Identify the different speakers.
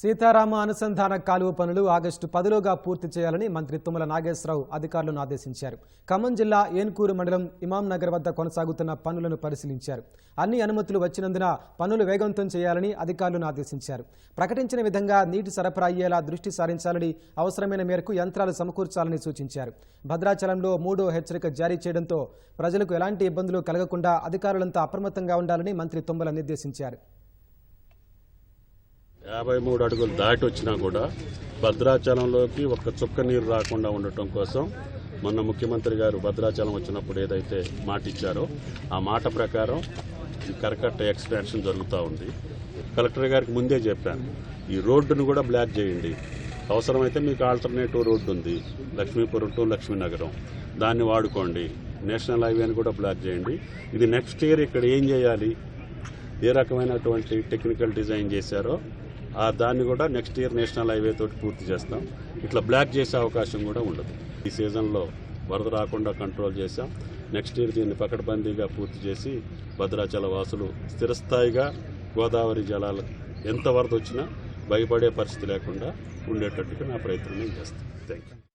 Speaker 1: సీతారామ అనుసంధాన కాలువ పనులు ఆగస్టు పదిలోగా పూర్తి చేయాలని మంత్రి తుమ్మల నాగేశ్వరరావు అధికారులను ఆదేశించారు. ఖమ్మం జిల్లా ఏన్కూరు మండలం ఇమాం నగర్ వద్ద కొనసాగుతున్న పనులను పరిశీలించారు. అన్ని అనుమతులు వచ్చినందున పనులు వేగవంతం చేయాలని అధికారులను ఆదేశించారు. ప్రకటించిన విధంగా నీటి సరఫరా అయ్యేలా దృష్టి సారించాలని అవసరమైన మేరకు యంత్రాలు సమకూర్చాలని సూచించారు. భద్రాచలంలో మూడో హెచ్చరిక జారీ చేయడంతో ప్రజలకు ఎలాంటి ఇబ్బందులు కలగకుండా అధికారులంతా అప్రమత్తంగా ఉండాలని మంత్రి తుమ్మల నిర్దేశించారు.
Speaker 2: యాభై మూడు అడుగులు దాటి వచ్చినా కూడా భద్రాచలంలోకి ఒక్క చుక్క నీరు రాకుండా ఉండటం కోసం మొన్న ముఖ్యమంత్రి గారు భద్రాచలం వచ్చినప్పుడు ఏదైతే మాట ఇచ్చారో ఆ మాట ప్రకారం ఈ కరకట్ట ఎక్స్పాన్షన్ జరుగుతూ ఉంది. కలెక్టర్ గారికి ముందే చెప్పాను ఈ రోడ్డును కూడా బ్లాక్ చేయండి. అవసరమైతే మీకు ఆల్టర్నేటివ్ రోడ్డు ఉంది లక్ష్మీపురం టు లక్ష్మీనగరం. దాన్ని వాడుకోండి. నేషనల్ హైవేని కూడా బ్లాక్ చేయండి. ఇది నెక్స్ట్ ఇయర్ ఇక్కడ ఏం చేయాలి? ఏ రకమైనటువంటి టెక్నికల్ డిజైన్ చేశారో దాన్ని కూడా నెక్స్ట్ ఇయర్ నేషనల్ హైవే తోటి పూర్తి చేస్తాం. ఇట్లా బ్లాక్ చేసే అవకాశం కూడా ఉండదు. ఈ సీజన్లో వరద రాకుండా కంట్రోల్ చేశాం. నెక్స్ట్ ఇయర్ దీన్ని పకడ్బందీగా పూర్తి చేసి భద్రాచల వాసులు స్థిరస్థాయిగా గోదావరి జలాలు ఎంత వరద వచ్చినా భయపడే పరిస్థితి లేకుండా ఉండేటట్టుగా నా ప్రయత్నం నేను చేస్తాను. Thank you